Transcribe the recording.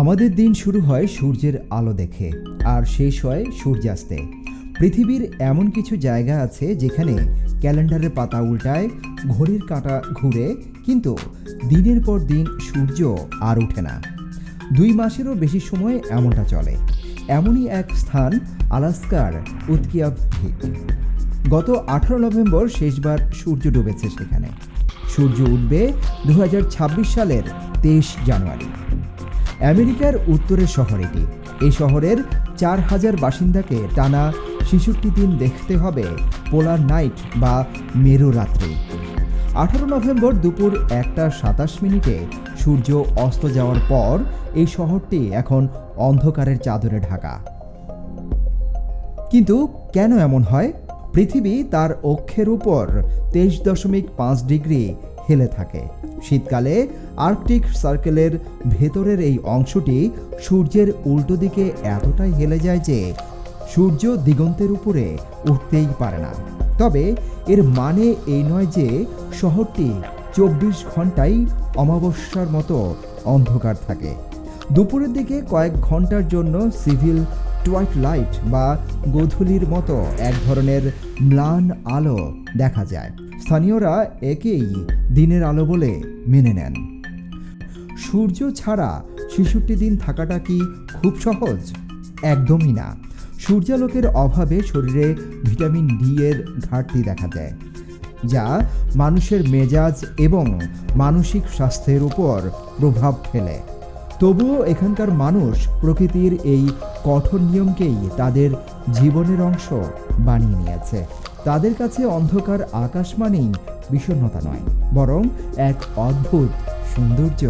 আমাদের দিন শুরু হয় সূর্যের আলো দেখে, আর শেষ হয় সূর্যাস্তে। পৃথিবীর এমন কিছু জায়গা আছে যেখানে ক্যালেন্ডারের পাতা উল্টায়, ঘড়ির কাঁটা ঘুরে, কিন্তু দিনের পর দিন সূর্য আর ওঠে না। দুই মাসেরও বেশি সময় এমনটা চলে। এমনই এক স্থান আলাস্কার উৎকিয়াভ হিট গত আঠারো নভেম্বর শেষবার সূর্য ডুবেছে সেখানে। সূর্য উঠবে দু হাজার ছাব্বিশ সালের তেইশ জানুয়ারি। আমেরিকার উত্তরের শহর এটি। এই শহরের চার হাজার বাসিন্দাকে টানা ছেষট্টি দিন দেখতে হবে পোলার নাইট বা মেরু রাত্রি। আঠারো নভেম্বর দুপুর একটা সাতাশ মিনিটে সূর্য অস্ত যাওয়ার পর এই শহরটি এখন অন্ধকারের চাদরে ঢাকা। কিন্তু কেন এমন হয়? পৃথিবী তার অক্ষের উপর তেইশ দশমিক পাঁচ ডিগ্রি হেলে থাকে। শীতকালে আর্কটিক সার্কেলের ভেতরের এই অংশটি সূর্যের উল্টো দিকে এতটাই হেলে যায় যে সূর্য দিগন্তের উপরে উঠতেই পারে না। তবে এর মানে এই নয় যে শহরটি চব্বিশ ঘন্টাই অমাবস্যার মতো অন্ধকার থাকে। দুপুরের দিকে কয়েক ঘণ্টার জন্য সিভিল টুয়াইট লাইট বা গোধূলির মতো এক ধরনের ম্লান আলো দেখা যায়। স্থানীয়রা একেই দিনের আলো বলে মেনে নেন। সূর্য ছাড়া ছেষট্টি দিন থাকাটা কি খুব সহজ? একদমই না। সূর্যালোকের অভাবে শরীরে ভিটামিন ডি এর ঘাটতি দেখা দেয়, যা মানুষের মেজাজ এবং মানসিক স্বাস্থ্যের উপর প্রভাব ফেলে। তবুও এখানকার মানুষ প্রকৃতির এই কঠোর নিয়মকেই তাদের জীবনের অংশ বানিয়ে নিয়েছে। তাদের কাছে অন্ধকার আকাশ মানেই বিষণ্ণতা নয়, বরং এক অদ্ভুত সৌন্দর্য।